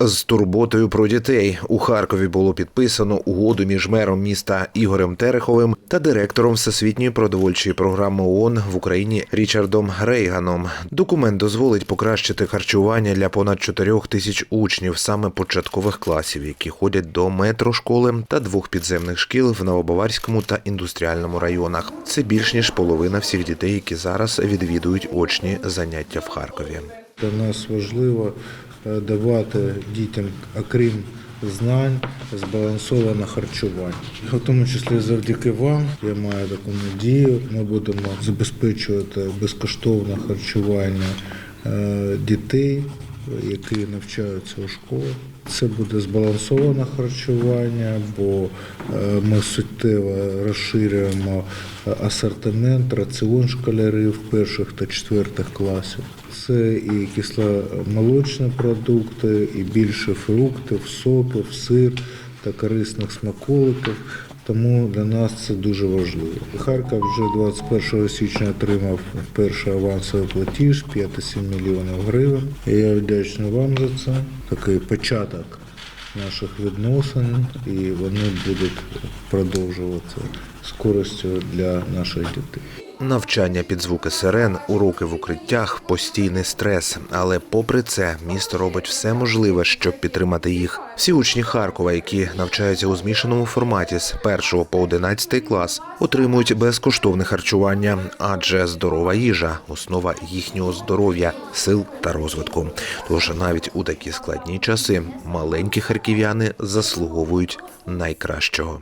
З турботою про дітей у Харкові було підписано угоду між мером міста Ігорем Тереховим та директором Всесвітньої продовольчої програми ООН в Україні Річардом Рейганом. Документ дозволить покращити харчування для понад 4 тисяч учнів саме початкових класів, які ходять до метрошколи та двох підземних шкіл в Новобаварському та індустріальному районах. Це більш ніж половина всіх дітей, які зараз відвідують очні заняття в Харкові. Для нас важливо давати дітям, окрім знань, збалансоване харчування. В тому числі завдяки вам я маю таку надію. Ми будемо забезпечувати безкоштовне харчування е, дітей, які навчаються у школі. Це буде збалансоване харчування, бо е, ми суттєво розширюємо е, асортимент, раціон школярів перших та четвертих класів. Це і кисломолочні продукти, і більше фруктів, соків, сир та корисних смаколиків. Тому для нас це дуже важливо. Харків вже 21 січня отримав перший авансовий платіж 5,7 мільйонів гривень. Я вдячний вам за це. Такий початок наших відносин, і вони будуть продовжуватися з користю для наших дітей. Навчання під звуки сирен, уроки в укриттях, постійний стрес. Але попри це, місто робить все можливе, щоб підтримати їх. Всі учні Харкова, які навчаються у змішаному форматі з 1 по 11 клас, отримують безкоштовне харчування, адже здорова їжа основа їхнього здоров'я, сил та розвитку. Тож навіть у такі складні часи маленькі харків'яни заслуговують найкращого.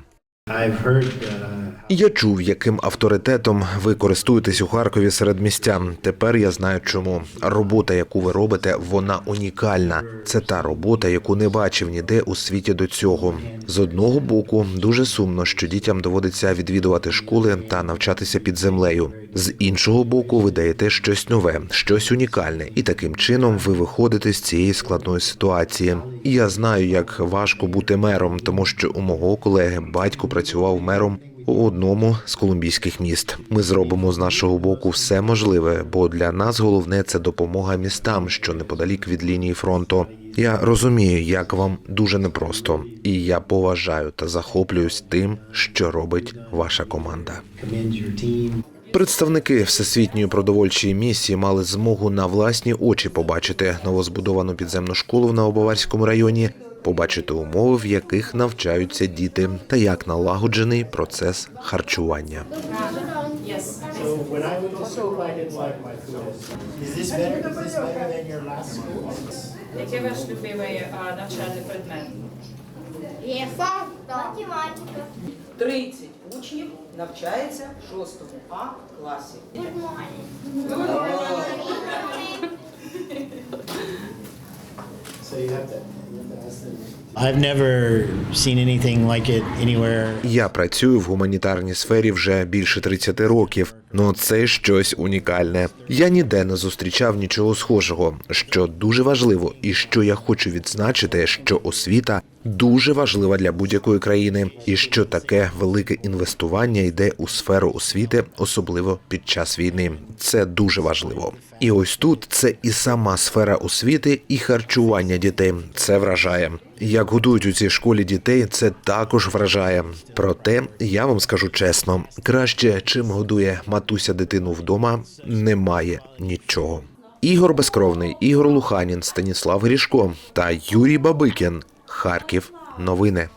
I've heard uh, Я чув, яким авторитетом ви користуєтесь у Харкові серед містян. Тепер я знаю, чому робота, яку ви робите, вона унікальна. Це та робота, яку не бачив ніде у світі до цього. З одного боку, дуже сумно, що дітям доводиться відвідувати школи та навчатися під землею. З іншого боку, ви даєте щось нове, щось унікальне, і таким чином ви виходите з цієї складної ситуації. І я знаю, як важко бути мером, тому що у мого колеги батько працював мером у одному з колумбійських міст. Ми зробимо з нашого боку все можливе, бо для нас головне це допомога містам, що неподалік від лінії фронту. Я розумію, як вам дуже непросто, і я поважаю та захоплююсь тим, що робить ваша команда. Представники всесвітньої продовольчої місії мали змогу на власні очі побачити новозбудовану підземну школу в Новобаварському районі, побачити умови, в яких навчаються діти, та як налагоджений процес харчування. Який ваш любимий навчальний предмет? Математика. 30 учнів навчається в 6 А класі. So you have to. I've never. Я працюю в гуманітарній сфері вже більше 30 років. Ну це щось унікальне. Я ніде не зустрічав нічого схожого, що дуже важливо, і що я хочу відзначити, що освіта дуже важлива для будь-якої країни, і що таке велике інвестування йде у сферу освіти, особливо під час війни. Це дуже важливо. І ось тут це і сама сфера освіти, і харчування дітей. Це вражає. Як годують у цій школі дітей, це також вражає. Проте я вам скажу чесно, краще, чим годує матуся дитину вдома, немає нічого. Ігор Безкровний, Ігор Луханін, Станіслав Грішко та Юрій Бабикін. Харків. Новини.